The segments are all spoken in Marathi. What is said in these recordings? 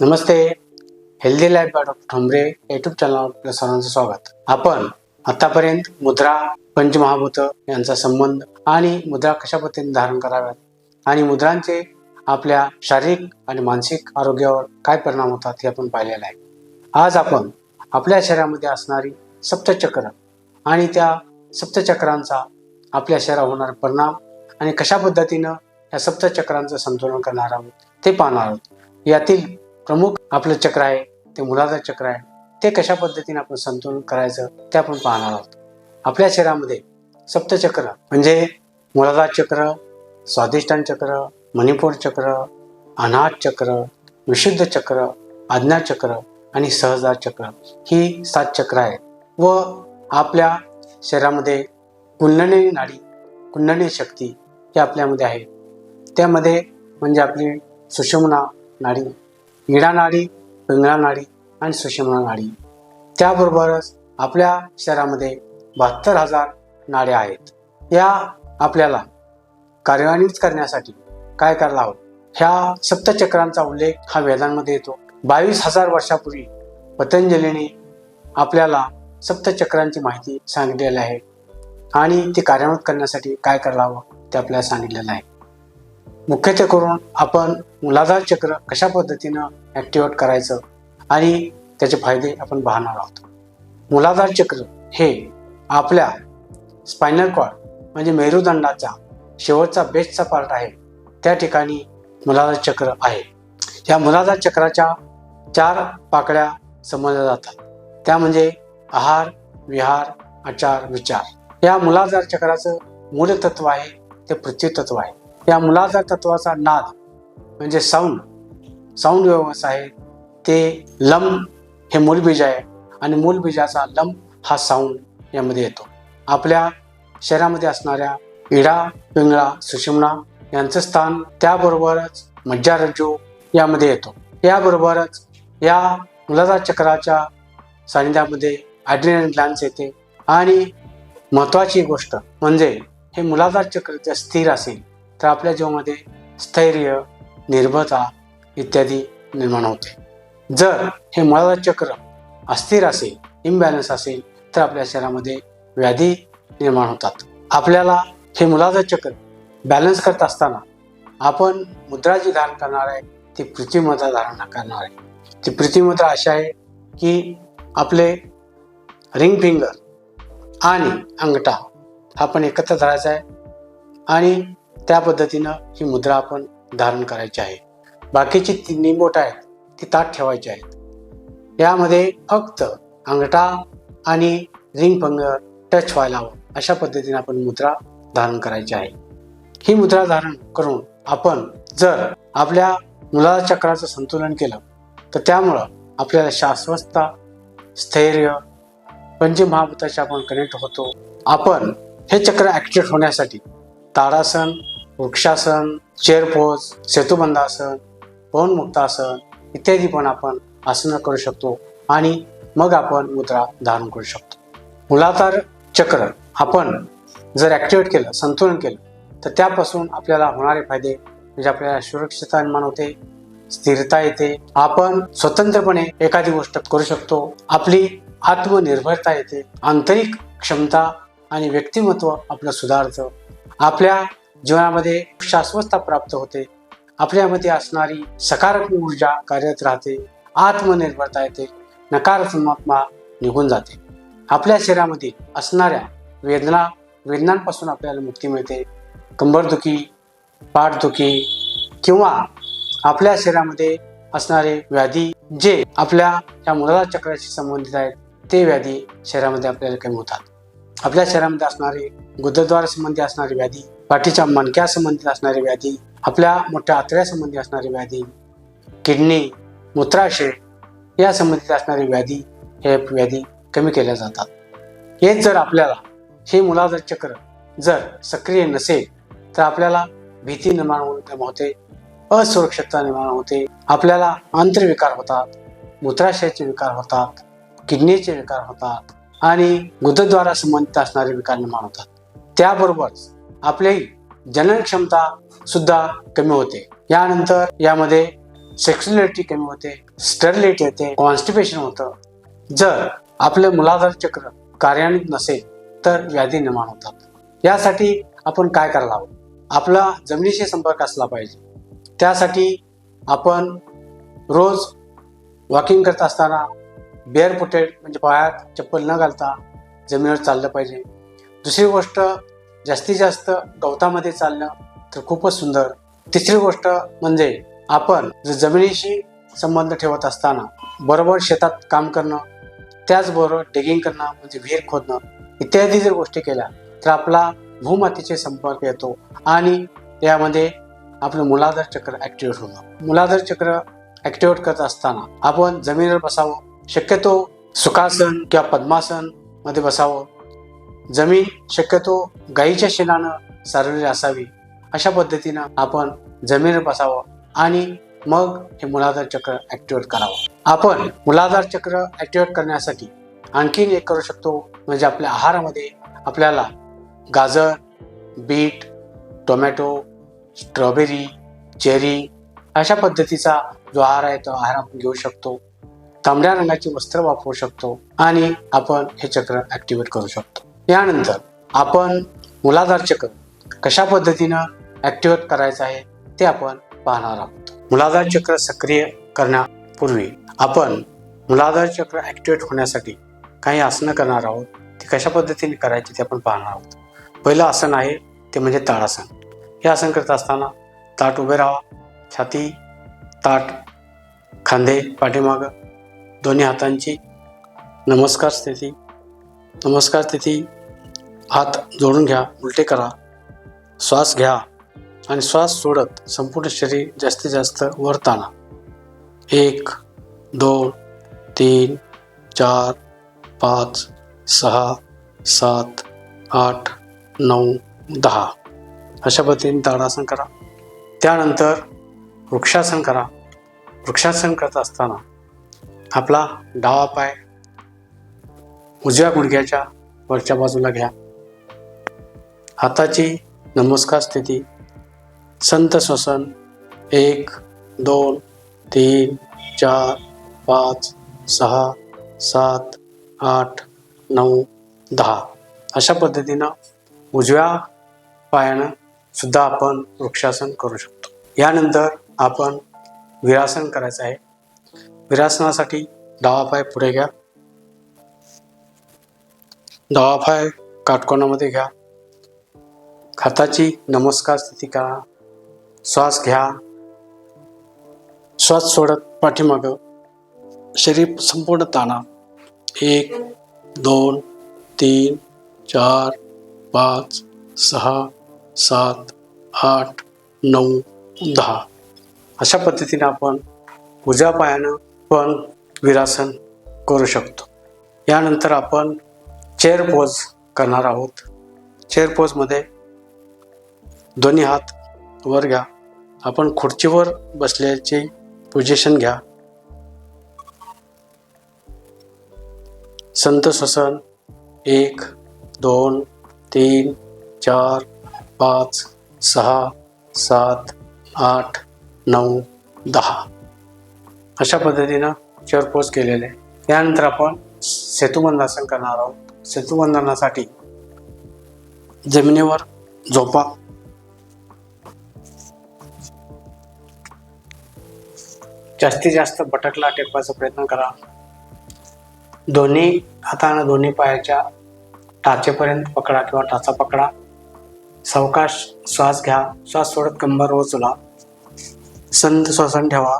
Namaste healthy life by doctor Thombare YouTube चॅनलवर आपल्या सर्वांचं स्वागत. आपण आतापर्यंत मुद्रा पंचमहाभूत यांचा संबंध आणि मुद्रा कशा पद्धतीने धारण कराव्यात आणि मुद्रांचे आपल्या शारीरिक आणि मानसिक आरोग्यावर काय परिणाम होतात हे आपण पाहिलेलं आहे. आज आपण आपल्या शरीरामध्ये असणारी सप्तचक्र आणि त्या सप्तचक्रांचा आपल्या शरीरावर होणारा परिणाम आणि कशा पद्धतीनं या सप्तचक्रांचं संतुलन करणार आहोत ते पाहणार आहोत. यातील प्रमुख आपलं चक्र आहे ते मुलाधार चक्र आहे ते कशा पद्धतीने आपण संतुलन करायचं ते आपण पाहणार आहोत. आपल्या शरीरामध्ये सप्तचक्र म्हणजे मुलाधार चक्र स्वादिष्टान चक्र मणिपूर चक्र अनाथ चक्र विशुद्ध चक्र आज्ञा चक्र आणि सहजार चक्र ही सात चक्र आहेत. व आपल्या शरीरामध्ये कुंडलिनी नाडी कुंडलिनी शक्ती ही आपल्यामध्ये आहे. त्यामध्ये म्हणजे आपली सुषमना नाडी इडा नाडी पिंगळा नाडी आणि सुषमणा नाडी. त्याबरोबरच आपल्या शहरामध्ये बहात्तर हजार नाड्या आहेत. या आपल्याला कार्यान्वित करण्यासाठी काय करायला हवं? ह्या सप्तचक्रांचा उल्लेख हा वेदांमध्ये येतो. बावीस हजार वर्षापूर्वी पतंजलीने आपल्याला सप्तचक्रांची माहिती सांगितलेली आहे. आणि ती कार्यान्वित करण्यासाठी काय करायला हवं? ते आपल्याला सांगितलेलं आहे. मुख्यत्वे करून आपण मुलाधार चक्र कशा पद्धतीनं ॲक्टिवेट करायचं आणि त्याचे फायदे आपण पाहणार आहोत. मुलाधार चक्र हे आपल्या स्पायनल कॉर्ड म्हणजे मेरुदंडाचा शेवटचा बेस्टचा पार्ट आहे. त्या ठिकाणी मुलाधार चक्र आहे. या मुलाधार चक्राच्या चार पाकड्या समजल्या जातात. त्या म्हणजे आहार विहार आचार विचार. या मुलाधार चक्राचं मूलतत्व आहे ते पृथ्वी तत्व आहे. या मुलाधार तत्वाचा नाद म्हणजे साऊंड. साऊंड व्यवस्था आहे. ते लम हे मूलबीज आहे आणि मूलबीजाचा लम हा साऊंड यामध्ये येतो. आपल्या शरीरामध्ये असणाऱ्या इडा पिंगळा सुषुम्ना यांचं स्थान त्याबरोबरच मज्जारज्जू यामध्ये येतो. याबरोबरच या मुलाधार चक्राच्या सानिध्यामध्ये ॲड्रिनल ग्लॅन्स येते आणि महत्त्वाची गोष्ट म्हणजे हे मुलाधार चक्र जर स्थिर असेल तर आपल्या जीवामध्ये स्थैर्य निर्भरता इत्यादी निर्माण होते. जर हे मुलाधार चक्र अस्थिर असेल इम्बॅलन्स असेल तर आपल्या शरीरामध्ये व्याधी निर्माण होतात. आपल्याला हे मुलाचं चक्र बॅलन्स करत असताना आपण मुद्रा जी धारण करणार आहे ती पृथ्वीमुद्रा धारण करणार आहे. ती पृथ्वीमुद्रा अशी आहे की आपले रिंग फिंगर आणि अंगठा हा पण एकत्र धरायचा आहे आणि त्या पद्धतीनं ही मुद्रा आपण धारण करायची आहे. बाकीची तिन्ही बोट आहेत ती ताट ठेवायची आहेत. यामध्ये फक्त अंगठा आणि रिंग फिंगर टच व्हायला हवं अशा पद्धतीने आपण मुद्रा धारण करायची आहे. ही मुद्रा धारण करून आपण जर आपल्या मुला चक्राचं संतुलन केलं तर त्यामुळं आपल्याला शाश्वतता स्थैर्य पंचमहाभूताशी आपण कनेक्ट होतो. आपण हे चक्र ॲक्टिवेट होण्यासाठी ताडासन वृक्षासन चेअरपोज सेतुबंधासन पवनमुक्तासन इत्यादी पण आपण आसनं करू शकतो आणि मग आपण मुद्रा धारण करू शकतो. मुलाधार चक्र आपण जर ॲक्टिवेट केलं संतुलन केलं तर त्यापासून आपल्याला होणारे फायदे म्हणजे आपल्याला सुरक्षितता निर्माण होते स्थिरता येते. आपण स्वतंत्रपणे एखादी गोष्ट करू शकतो आपली आत्मनिर्भरता येते आंतरिक क्षमता आणि व्यक्तिमत्व आपलं सुधारतं. आपल्या जीवनामध्ये शाश्वतता प्राप्त होते. आपल्यामध्ये असणारी सकारात्मक ऊर्जा कार्यरत राहते आत्मनिर्भरता येते नकारात्मकता निघून जाते. आपल्या शरीरामध्ये असणाऱ्या वेदना वेदनांपासून आपल्याला मुक्ती मिळते. कंबरदुखी पाठदुखी किंवा आपल्या शरीरामध्ये असणारे व्याधी जे आपल्या या मुलाला चक्राशी संबंधित आहेत ते व्याधी शरीरामध्ये आपल्याला कमी होतात. आपल्या शरीरामध्ये असणारे गुद्धद्वारा संबंधी असणारी व्याधी पाठीच्या मणक्यासंबंधित असणारी व्याधी आपल्या मोठ्या आतड्यासंबंधी असणारी व्याधी किडनी मूत्राशय या संबंधित असणारी व्याधी हे व्याधी कमी केल्या जातात. हेच जर आपल्याला हे मुलाधार चक्र जर सक्रिय नसेल तर आपल्याला भीती निर्माण होते असुरक्षितता निर्माण होते आपल्याला आंतरविकार होतात मूत्राशयाचे विकार होतात किडनीचे विकार होतात आणि गुदद्वारा संबंधित असणारे विकार निर्माण होतात. त्याबरोबरच आपली जनन क्षमता सुद्धा कमी होते. यानंतर यामध्ये सेक्स्युलिटी कमी होते स्टरलेट येते कॉन्स्टिपेशन होतं. जर आपले मुलाधार चक्र कार्यान्वित नसेल तर व्याधी निर्माण होतात. यासाठी आपण काय करायला हवं? आपला जमिनीशी संपर्क असला पाहिजे. त्यासाठी आपण रोज वॉकिंग करत असताना बेअर फुटेड म्हणजे पायात चप्पल न घालता जमिनीवर चाललं पाहिजे. दुसरी गोष्ट जास्तीत जास्त गवतामध्ये चालणं तर खूपच सुंदर. तिसरी गोष्ट म्हणजे आपण जर जमिनीशी संबंध ठेवत असताना बरोबर शेतात काम करणं त्याचबरोबर डिगिंग करणं म्हणजे विहीर खोदणं इत्यादी जर गोष्टी केल्या तर आपला भूमातीचे संपर्क येतो आणि यामध्ये आपलं मुलाधार चक्र ऍक्टिवेट होतं. मुलाधार चक्र ऍक्टिवेट करत असताना आपण जमिनीवर बसावं. शक्यतो सुखासन किंवा पद्मासनमध्ये बसावं. जमीन शक्यतो गाईच्या शेणानं सारलेली असावी. अशा पद्धतीनं आपण जमिनीवर बसावं आणि मग हे मुलाधार चक्र ऍक्टिवेट करावं. आपण मुलाधार चक्र ऍक्टिवेट करण्यासाठी आणखीन एक करू शकतो म्हणजे आपल्या आहारामध्ये आपल्याला गाजर बीट टोमॅटो स्ट्रॉबेरी चेरी अशा पद्धतीचा जो आहार आहे तो आहार आपण घेऊ शकतो. तांबड्या रंगाची वस्त्र वापरू शकतो आणि आपण हे चक्र ऍक्टिवेट करू शकतो. यानंतर आपण मुलाधार चक्र कशा पद्धतीनं ऍक्टिवेट करायचं आहे ते आपण पाहणार आहोत. मुलाधार चक्र सक्रिय करण्यापूर्वी आपण मुलाधार चक्र ऍक्टिवेट होण्यासाठी काही आसनं करणार आहोत. ते कशा पद्धतीने करायची ते आपण पाहणार आहोत. पहिलं आसन आहे ते म्हणजे ताडासन हे आसन करत असताना ताट उभे राहा छाती ताट खांदे पाठीमागं. दोन्ही हातांची नमस्कार स्थिती. नमस्कार स्थिती हात जोडून घ्या उलटे करा श्वास घ्या आणि श्वास सोडत संपूर्ण शरीर जास्तीत जास्त वर ताणा. एक दोन तीन चार पाच सहा सात आठ नऊ दहा. अशा पद्धतीने ताडासन करा. त्यानंतर वृक्षासन करा. वृक्षासन करत असताना आपला डावा पाय उजव्या गुडघ्याच्या वरच्या बाजूला घ्या. हाताची नमस्कार स्थिती. संत श्वसन एक दोन तीन चार पाच सहा सात आठ नऊ दहा. अशा पद्धतीनं उजव्या पायानं सुद्धा आपण वृक्षासन करू शकतो. यानंतर आपण विरासन करायचं आहे. विरासनासाठी डावा पाय पुढे घ्या. डावा पाय काटकोणामध्ये घ्या. हाताची नमस्कार स्थिती करा श्वास घ्या. श्वास सोडत पाठीमागं. शरीर संपूर्ण ताणा. एक दोन तीन चार पाच सहा सात आठ नऊ दहा. अशा पद्धतीने आपण उजव्या पायानं पण विरासन करू शकतो. यानंतर आपण चेअर पोज करणार आहोत. चेअर पोजमध्ये दोन्ही हात वर घ्या. आपण खुर्चीवर बसल्याचे पोझिशन घ्या. संत श्वसन एक दोन तीन चार पाच सहा सात आठ नऊ दहा. अशा पद्धतीनं चरपोच केलेले. त्यानंतर आपण सेतुबंधासन करणार आहोत. सेतुबंधनासाठी जमिनीवर झोपा. जास्तीत जास्त बटकला टेकवायचा प्रयत्न करा. दोन्ही हातानं दोन्ही पायाच्या टाचेपर्यंत पकडा किंवा टाचा पकडा. सावकाश श्वास घ्या. श्वास सोडत कंबर रोचला संत श्वासन ठेवा.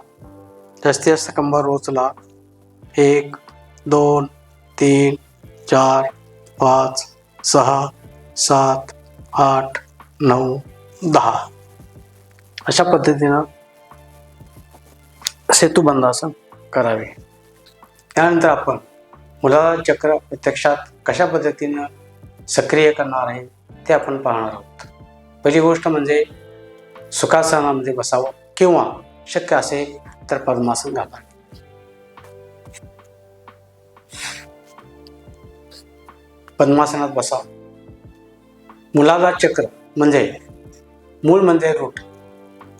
जास्तीत जास्त कंबर रोचला एक दोन तीन चार पाच सहा सात आठ नऊ दहा. अशा पद्धतीनं सेतुबंधासन करावे. त्यानंतर आपण मुलाला चक्र प्रत्यक्षात कशा पद्धतीनं सक्रिय करणार आहे ते आपण पाहणार आहोत. पहिली गोष्ट म्हणजे सुखासनामध्ये बसावं किंवा शक्य असेल तर पद्मासन घालावे. पद्मासनात बसावं. मुलाधार चक्र म्हणजे मूळ म्हणजे रूट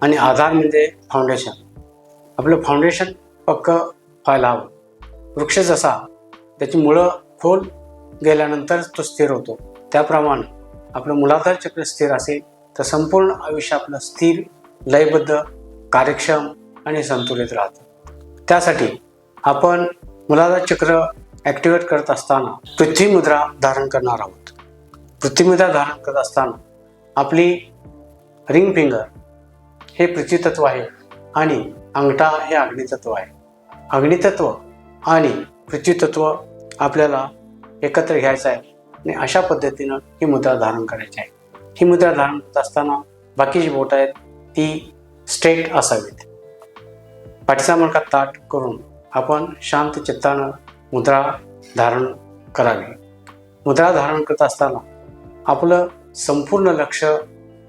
आणि आधार म्हणजे फाउंडेशन आपलं फाउंडेशन पक्क व्हायला हवं. वृक्ष जसा त्याची मुळं खोल गेल्यानंतर तो स्थिर होतो. त्याप्रमाणे आपलं मुलाधार चक्र स्थिर असेल तर संपूर्ण आयुष्य आपलं स्थिर लयबद्ध कार्यक्षम आणि संतुलित राहतं. त्यासाठी आपण मुलाधार चक्र ॲक्टिवेट करत असताना पृथ्वी मुद्रा धारण करणार आहोत. पृथ्वी मुद्रा धारण करत असताना आपली रिंग फिंगर हे पृथ्वी तत्व आहे आणि अंगठा हे अग्नितत्व आहे. अग्नितत्व आणि पृथ्वीतत्व आपल्याला एकत्र घ्यायचं आहे. आणि अशा पद्धतीनं ही मुद्रा धारण करायची आहे. ही मुद्रा धारण करत असताना बाकीची बोट आहेत ती स्ट्रेट असावीत. पाठीचा मणका ताट करून आपण शांत चित्तानं मुद्रा धारण करावी. मुद्रा धारण करत असताना आपलं संपूर्ण लक्ष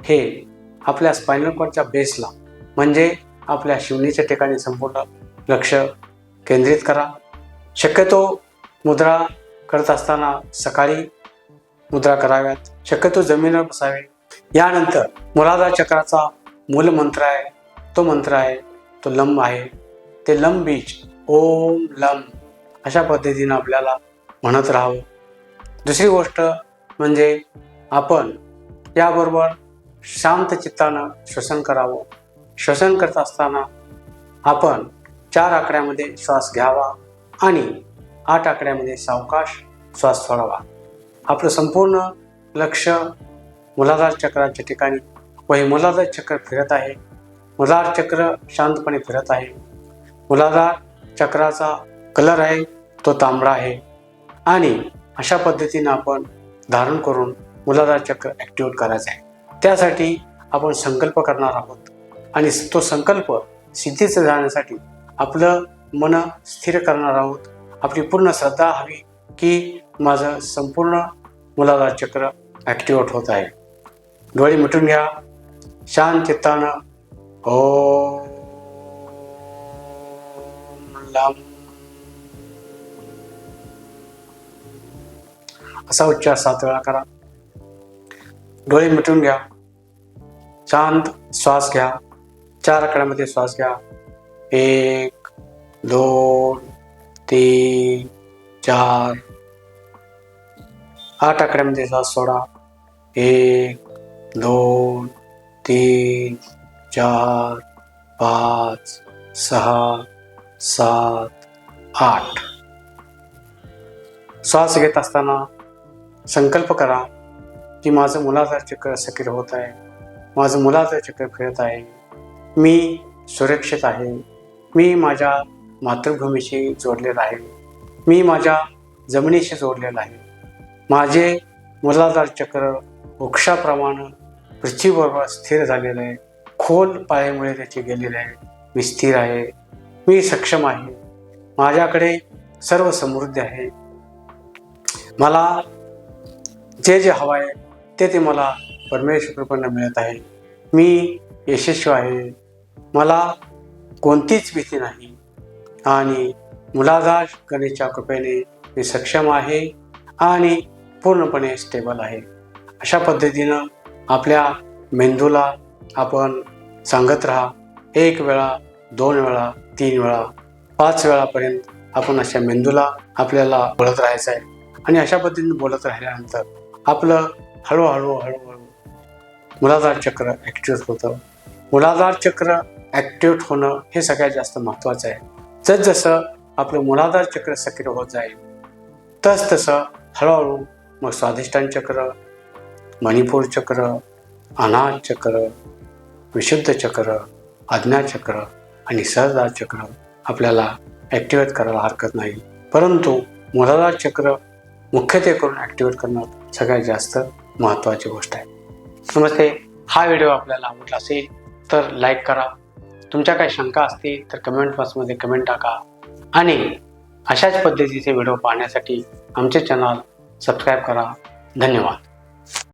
हे आपल्या स्पायनल कॉर्डच्या बेसला म्हणजे आपल्या शिवणीच्या ठिकाणी संपूर्ण लक्ष केंद्रित करा. शक्यतो मुद्रा करत असताना सकाळी मुद्रा कराव्यात. शक्यतो जमिनीवर बसावे. यानंतर मुलाधार चक्राचा मूल मंत्र आहे. तो मंत्र आहे तो लंब आहे. ते लंब बीज ओम लंब अशा पद्धतीनं आपल्याला म्हणत राहावं. दुसरी गोष्ट म्हणजे आपण याबरोबर शांत चित्तानं श्वसन करावं. श्वसन करत असताना आपण चार आकड्यामध्ये श्वास घ्यावा आणि आठ आकड्यामध्ये सावकाश श्वास सोडावा. आपलं संपूर्ण लक्ष मुलाधार चक्राच्या ठिकाणी व हे मुलाधार चक्र फिरत आहे. मुलाधार चक्र शांतपणे फिरत आहे. मुलाधार चक्राचा कलर आहे तो तांबडा आहे. आणि अशा पद्धतीनं आपण धारण करून मुलाधार चक्र ॲक्टिवेट करायचं आहे. त्यासाठी आपण संकल्प करणार आहोत. आणि तो संकल्प सिद्धीचं जाण्यासाठी आपलं मन स्थिर करणार आहोत. आपली पूर्ण श्रद्धा हवी की माझं संपूर्ण मुलाधार चक्र ॲक्टिवेट होत आहे. डोळे मिटून घ्या. शांत चित्तानं. ओ असा उच्चार सात वेळा करा. डोळे मिटून घ्या. शांत श्वास घ्या. चार आकड्यामध्ये श्वास घ्या. एक दोन तीन चार. आठ आकड्यामध्ये श्वास सोडा. एक दोन तीन चार पाच सहा सात आठ. श्वास घेत असताना संकल्प करा की माझं मुलाधार चक्र सक्रिय होत आहे. माझं मुलाधार चक्र फिरत आहे. मी सुरक्षित आहे. मी माझ्या मातृभूमीशी जोडलेला आहे. मी माझ्या जमिनीशी जोडलेला आहे. माझे मुलाधार चक्र वृक्षाप्रमाणे पृथ्वीबरोबर स्थिर झालेलं आहे. खोल पायामुळे त्याचे गेलेले आहे. मी स्थिर आहे. मी सक्षम आहे. माझ्याकडे सर्व समृद्धी आहे. मला जे जे हवं आहे ते ते मला परमेश्वर मिळत आहे. मी यशस्वी आहे. मला कोणतीच भीती नाही. आणि मुलाधार गणेशच्या कृपेने मी सक्षम आहे आणि पूर्णपणे स्टेबल आहे. अशा पद्धतीनं आपल्या मेंदूला आपण सांगत राहा एक वेळा दोन वेळा तीन वेळा पाच वेळापर्यंत आपण अशा मेंदूला आपल्याला बोलत राहायचं आहे. आणि अशा पद्धतीने बोलत राहिल्यानंतर आपलं हळूहळू हळूहळू मुलाधार चक्र ॲक्टिव्ह होतं. मुलाधार चक्र ॲक्टिवेट होणं हे सगळ्यात जास्त महत्त्वाचं आहे. जसजसं आपलं मुलाधार चक्र सक्रिय होत जाईल तस तसं हळूहळू मग स्वाधिष्ठान चक्र मणिपूर चक्र अनाथ चक्र विशुद्ध चक्र आज्ञा चक्र आणि सहजार चक्र आपल्याला ॲक्टिवेट करायला हरकत नाही. परंतु मुलाधार चक्र मुख्यत्वे करून ॲक्टिवेट करणं सगळ्यात जास्त महत्त्वाची गोष्ट आहे. नमस्ते. हा व्हिडिओ आपल्याला आवडला असेल तर लाईक करा. तुमच्या काही शंका असतील तर कमेंट बॉक्समध्ये कमेंट टाका. आणि अशाच पद्धतीचे व्हिडिओ पाहण्यासाठी आमचे चॅनल सबस्क्राईब करा. धन्यवाद.